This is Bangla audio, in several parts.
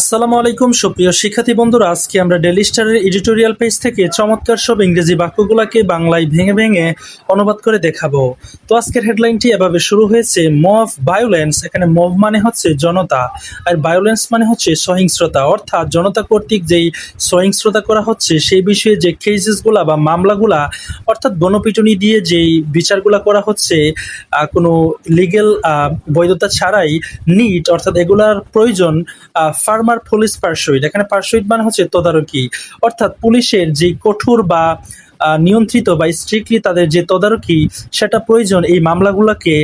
আসসালামু আলাইকুম, সুপ্রিয় শিক্ষার্থী বন্ধুরা। আজকে আমরা ডেলি স্টারের এডিটোরিয়াল পেজ থেকে চমৎকার সব ইংরেজি বাক্যগুলোকে বাংলায় ভেঙে ভেঙে অনুবাদ করে দেখাবো। তো আজকের হেডলাইনটি এভাবে শুরু হয়েছে মভ ভায়োলেন্স এখানে মভ মানে হচ্ছে জনতা, আর ভায়োলেন্স মানে হচ্ছে সহিংস্রতা অর্থাৎ জনতা কর্তৃক যেই সহিংস্রতা করা হচ্ছে, সেই বিষয়ে যে কেসেসগুলা বা মামলাগুলা, অর্থাৎ গণপিটুনি দিয়ে যেই বিচারগুলা করা হচ্ছে কোনো লিগেল বৈধতা ছাড়াই, নিট, অর্থাৎ এগুলার প্রয়োজন ফার্মার পুলিশ পার্সুইট এখানে পার্সুইট মানে হচ্ছে তদারকি। অর্থাৎ পুলিশের যে কঠোর বা নিয়ন্ত্রিত বা স্ট্রিক্টলি তাদের যে তদারকি, সেটা প্রয়োজন এই মামলাগুলোকে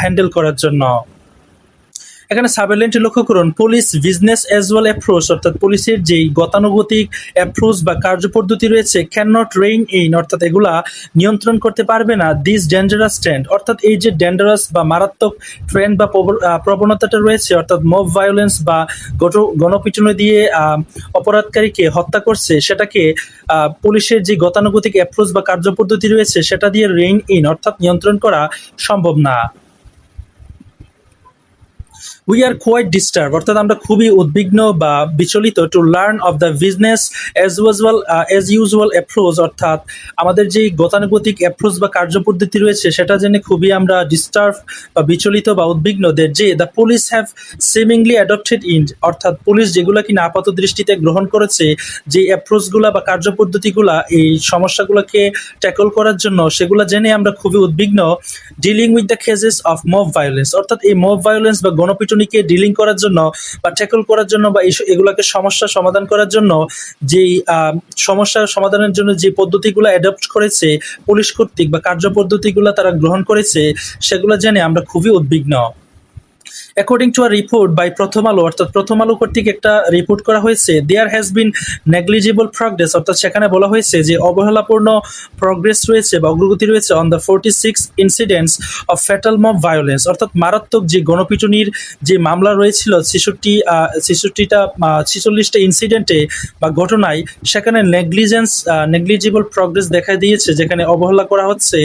হ্যান্ডেল করার জন্য। এখানে সাবেলেন্টে লক্ষ্য করুন police business as well approach অর্থাৎ পুলিশের যেই গতানুগতিক অ্যাপ্রোচ বা কার্যপদ্ধতি রয়েছে ক্যান নট রেইন ইন অর্থাৎ এগুলা নিয়ন্ত্রণ করতে পারবে না দিস ডেঞ্জারাস ট্রেন্ড অর্থাৎ এই যে ডেঞ্জারাস বা মারাত্মক ট্রেন্ড বা প্রবণতাটা রয়েছে, অর্থাৎ মব ভায়োলেন্স বা গণপিটুনি দিয়ে অপরাধকারীকে হত্যা করছে, সেটাকে পুলিশের যে গতানুগতিক অ্যাপ্রোচ বা কার্যপদ্ধতি রয়েছে, সেটা দিয়ে রেইন ইন অর্থাৎ নিয়ন্ত্রণ করা সম্ভব না। উই আর কোয়াইট ডিস্টার্ব অর্থাৎ আমরা খুবই উদ্বিগ্ন বা বিচলিত to learn of the business as usual as usual approach অর্থাৎ আমাদের যে গতানুগতিক অ্যাপ্রোচ বা কার্যপদ্ধতি রয়েছে, সেটা জেনে খুবই আমরা ডিস্টার্ব বা বিচলিত বা উদ্বিগ্ন দের যে the police have seemingly adopted in অর্থাৎ পুলিশ যেগুলো কিনা আপাত দৃষ্টিতে গ্রহণ করেছে, যে অ্যাপ্রোচগুলা বা কার্যপদ্ধতিগুলা এই সমস্যাগুলোকে ট্যাকল করার জন্য, সেগুলো জেনে আমরা খুবই উদ্বিগ্ন dealing with the cases of mob violence অর্থাৎ এই মব ভায়োলেন্স বা গণপিটুনিকে ডিলিং করার জন্য বা ট্যাকল করার জন্য বা এগুলাকে সমস্যা সমাধান করার জন্য যেই সমস্যা সমাধানের জন্য যে পদ্ধতিগুলো অ্যাডপ্ট করেছে পুলিশ কর্তৃক বা কার্যপদ্ধতিগুলো তারা গ্রহণ করেছে, সেগুলো জেনে আমরা খুবই উদ্বিগ্ন। According to a report by Prothom Alo অর্থাৎ প্রথম আলো কর্তৃক একটা রিপোর্ট করা হয়েছে there has been negligible progress অর্থাৎ সেখানে বলা হয়েছে যে অবহেলাপূর্ণ প্রগ্রেস রয়েছে বা অগ্রগতি রয়েছে on the forty six incidents of fatal mob violence অর্থাৎ মারাত্মক যে গণপিটুনির যে মামলা রয়েছিল, ছেষট্টি ছেষট্টিটা ছেচল্লিশটা ইনসিডেন্টে বা ঘটনায়, সেখানে নেগলিজেন্স নেগলিজিবল প্রগ্রেস দেখা দিয়েছে, যেখানে অবহেলা করা হচ্ছে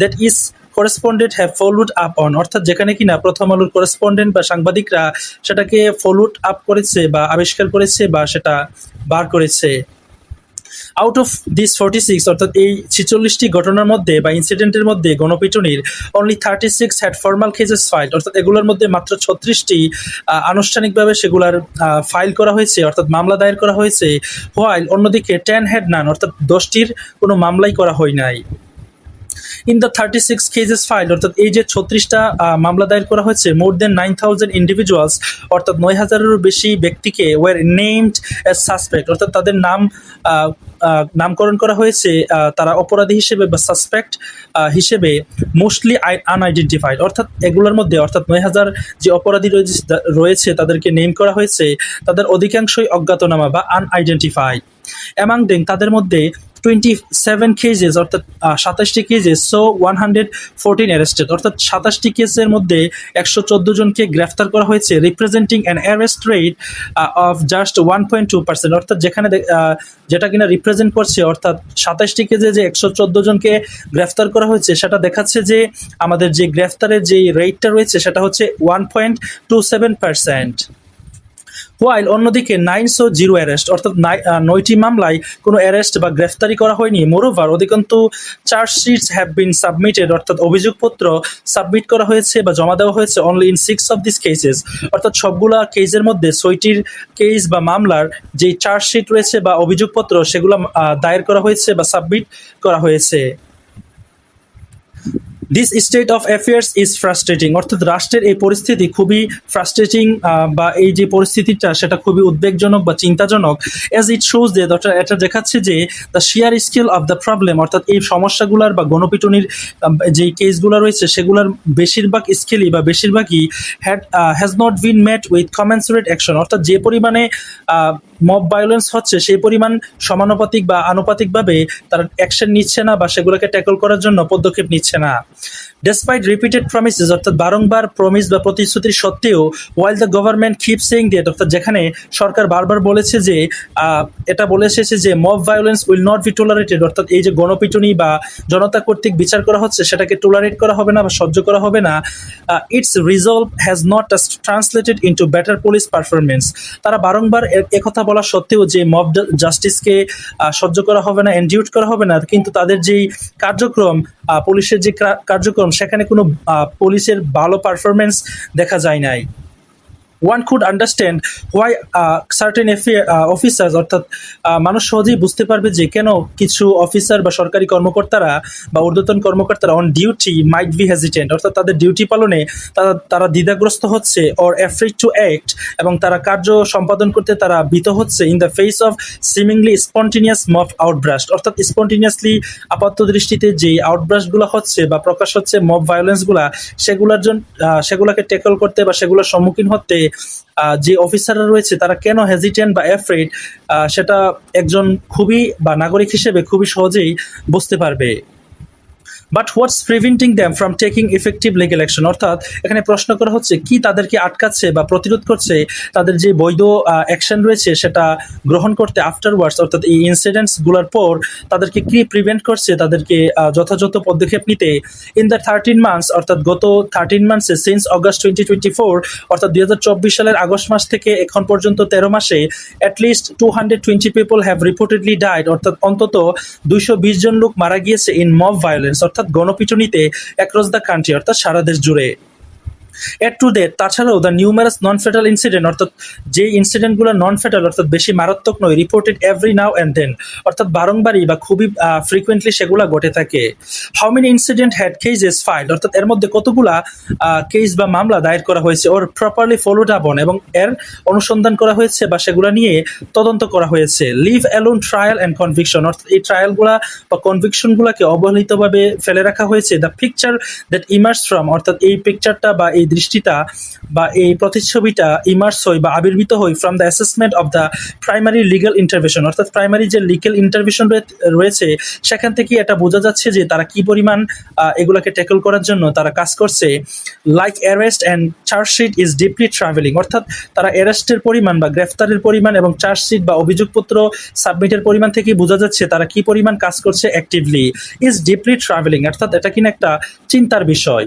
that is correspondent have followed up on অর্থাৎ যেখানে কিনা প্রথম আলোর করেসপন্ডেন্ট বা সাংবাদিকরা সেটাকে ফলোড আপ করেছে বা আবিষ্কার করেছে বা সেটা বার করেছে। Out of this forty six অর্থাৎ এই ছেচল্লিশটি ঘটনার মধ্যে বা ইনসিডেন্টের মধ্যে গণপিটুনির only thirty six had formal cases file অর্থাৎ এগুলোর মধ্যে মাত্র ছত্রিশটি আনুষ্ঠানিকভাবে সেগুলার ফাইল করা হয়েছে, অর্থাৎ মামলা দায়ের করা হয়েছে হোয়াইল অন্যদিকে টেন হ্যাড নান অর্থাৎ দশটির কোনো মামলাই করা হয় নাই। In the thirty six cases file অর্থাৎ এই যে ছত্রিশটা মামলা দায়ের করা হয়েছে more than nine thousand individuals অর্থাৎ নয় হাজারেরও বেশি ব্যক্তিকে ওয়ার নেমড অ্যাজ সাসপেক্ট অর্থাৎ তাদের নাম নামকরণ করা হয়েছে তারা অপরাধী হিসেবে বা সাসপেক্ট হিসেবে মোস্টলি আনআইডেন্টিফাইড অর্থাৎ এগুলোর মধ্যে, অর্থাৎ নয় হাজার যে অপরাধী রয়েছে- রয়েছে, তাদেরকে নেম করা হয়েছে, তাদের অধিকাংশই অজ্ঞাতনামা বা আনআইডেন্টিফাইড অ্যামাং দেন তাদের মধ্যে টোয়েন্টি সেভেন কেজেস অর্থাৎ সাতাশটি cases so one hundred fourteen arrested অর্থাৎ, সাতাশটি কেসের মধ্যে একশো চোদ্দ জনকে গ্রেফতার করা হয়েছে representing an arrest rate of just one point two percent অর্থাৎ, যেখানে যেটা কিনা রিপ্রেজেন্ট করছে, অর্থাৎ, সাতাশটি কেজে যে একশো চোদ্দ জনকে গ্রেফতার করা হয়েছে, সেটা দেখাচ্ছে যে আমাদের যে গ্রেফতারের যে রেটটা রয়েছে, সেটা হচ্ছে one point two seven percent while অন্যদিকে নাইন সো জিরো অ্যারেস্ট অর্থাৎ নয়টি মামলায় কোনো অ্যারেস্ট বা গ্রেফতারি করা হয়নি। মোরোভার অধিকন্তু চার্জশিটস হ্যাভ বিন সাবমিটেড অর্থাৎ অভিযোগপত্র সাবমিট করা হয়েছে বা জমা দেওয়া হয়েছে only in six of this cases অর্থাৎ সবগুলা কেসের মধ্যে ছয়টির কেস বা মামলার যে চার্জশিট রয়েছে বা অভিযোগপত্র, সেগুলো দায়ের করা হয়েছে বা সাবমিট করা হয়েছে। This state of affairs is frustrating অর্থাৎ রাষ্ট্রের এই পরিস্থিতি খুবই ফ্রাস্ট্রেটিং বা এই যে পরিস্থিতিটা, সেটা খুবই উদ্বেগজনক বা চিন্তাজনক। অ্যাজ ইট শোজ দে অর্থাৎ এটা দেখাচ্ছে যে the sheer scale of the problem অর্থাৎ এই সমস্যাগুলার বা গণপিটুনির যে কেসগুলো রয়েছে, সেগুলোর বেশিরভাগ স্কেলই বা বেশিরভাগই had has not been met with commensurate action অর্থাৎ যে পরিমাণে মব ভায়োলেন্স হচ্ছে, সেই পরিমাণ সমানুপাতিক বা আনুপাতিকভাবে তারা অ্যাকশন নিচ্ছে না বা সেগুলোকে ট্যাকল করার জন্য পদক্ষেপ নিচ্ছে না। ডেসপাইট রিপিটেড প্রমিসেস অর্থাৎ বারংবার প্রমিস বা প্রতিশ্রুতির সত্ত্বেও while the government keep saying that অর্থাৎ যেখানে সরকার বারবার বলেছে যে এটা বলে এসেছে যে mob violence will not be tolerated অর্থাৎ এই যে গণপিটুনি বা জনতা কর্তৃক বিচার করা হচ্ছে, সেটাকে টলারেট করা হবে না বা সহ্য করা হবে না its resolve has not translated into better police performance তারা বারংবার একথা বলা সত্ত্বেও যে মব জাস্টিসকে সহ্য করা হবে না এনডিউট করা হবে না, কিন্তু তাদের যেই কার্যক্রম পুলিশের যে কার্যক্রম, সেখানে কোনো পুলিশের ভালো পারফরমেন্স দেখা যায় নাই। One could understand why certain officers অর্থাৎ মানুষ সহজেই বুঝতে পারবে যে কেন কিছু অফিসার বা সরকারি কর্মকর্তারা বা ঊর্ধ্বতন কর্মকর্তারা on duty might be hesitant অর্থাৎ তাদের ডিউটি পালনে তারা তারা দ্বিধাগ্রস্ত হচ্ছে অর অ্যাফ্রিড টু অ্যাক্ট এবং তারা কার্য সম্পাদন করতে তারা ভীত হচ্ছে in the face of seemingly spontaneous mob outburst অর্থাৎ স্পন্টিনিয়াসলি আপাত দৃষ্টিতে যে আউটব্রাস্টগুলো হচ্ছে বা প্রকাশ হচ্ছে মব ভায়োলেন্সগুলা সেগুলোর জন্য সেগুলোকে ট্যাকল করতে বা সেগুলোর সম্মুখীন হতে যে অফিসাররা রয়েছে, তারা কেন হেজিটেন্ট বা অ্যাফ্রেড সেটা একজন খুবই বা নাগরিক হিসেবে খুবই সহজেই বুঝতে পারবে। But what's preventing them from taking effective legal action অর্থাৎ এখানে প্রশ্ন করা হচ্ছে, কি তাদেরকে আটকাচ্ছে বা প্রতিরোধ করছে? তাদের যে বৈধ অ্যাকশন রয়েছে সেটা গ্রহণ করতে আফটারওয়ার্ডস অর্থাৎ এই ইনসিডেন্টসগুলোর পর তাদেরকে কি প্রিভেন্ট করছে? তাদেরকে যথাযথ পদক্ষেপ নিতে? ইন দ্য থার্টিন মান্থস অর্থাৎ গত thirteen মান্থসে since August twenty twenty four অর্থাৎ দুই হাজার চব্বিশ সালের আগস্ট মাস থেকে এখন পর্যন্ত তেরো মাসে at least two hundred twenty people have reportedly died অর্থাৎ অন্তত দুইশো বিশ জন লোক মারা গিয়েছে ইন মব ভায়োলেন্স অর্থাৎ গণপিটুনিতে অ্যাক্রস দ্য কান্ট্রি অর্থাৎ সারা দেশ জুড়ে। এর টু ডেট তাছাড়াও the numerous non fatal incident অর্থাৎ যে ইনসিডেন্টগুলো নন ফেটাল অর্থাৎ বেশি মারাত্মক নয় reported every now and then অর্থাৎ বারংবারই বা খুবই ফ্রিকুয়েন্টলি সেগুলো ঘটে থাকে। How many incident had cases file অর্থাৎ এর মধ্যে কতগুলা কেস বা মামলা দায়ের করা হয়েছে ওর প্রপারলি ফলোড আপন এবং এর অনুসন্ধান করা হয়েছে বা সেগুলো নিয়ে তদন্ত করা হয়েছে? Leave alone trial and conviction অর্থাৎ এই ট্রায়ালগুলা বা কনভিকশনগুলোকে অবহেলিতভাবে ফেলে রাখা হয়েছে। The picture that emerges from অর্থাৎ এই পিকচারটা বা এই দৃষ্টিটা বা এই প্রতিচ্ছবিটা ইমার্স হয় বা আবির্ভূত হয় from the assessment of the primary legal intervention অর্থাৎ প্রাইমারি যে লিগাল ইন্টারভেশন রয়েছে, সেখান থেকে এটা বোঝা যাচ্ছে যে তারা কি পরিমাণ এগুলাকে ট্যাকল করার জন্য তারা কাজ করছে। Like arrest and chargesheet is deeply troubling অর্থাৎ তারা অ্যারেস্টের পরিমাণ বা গ্রেফতারের পরিমাণ এবং চার্জশিট বা অভিযোগপত্র সাবমিটের পরিমাণ থেকেই বোঝা যাচ্ছে তারা কি পরিমাণ কাজ করছে অ্যাক্টিভলি ইজ ডিপলি ট্রাভেলিং অর্থাৎ এটা কিনা একটা চিন্তার বিষয়।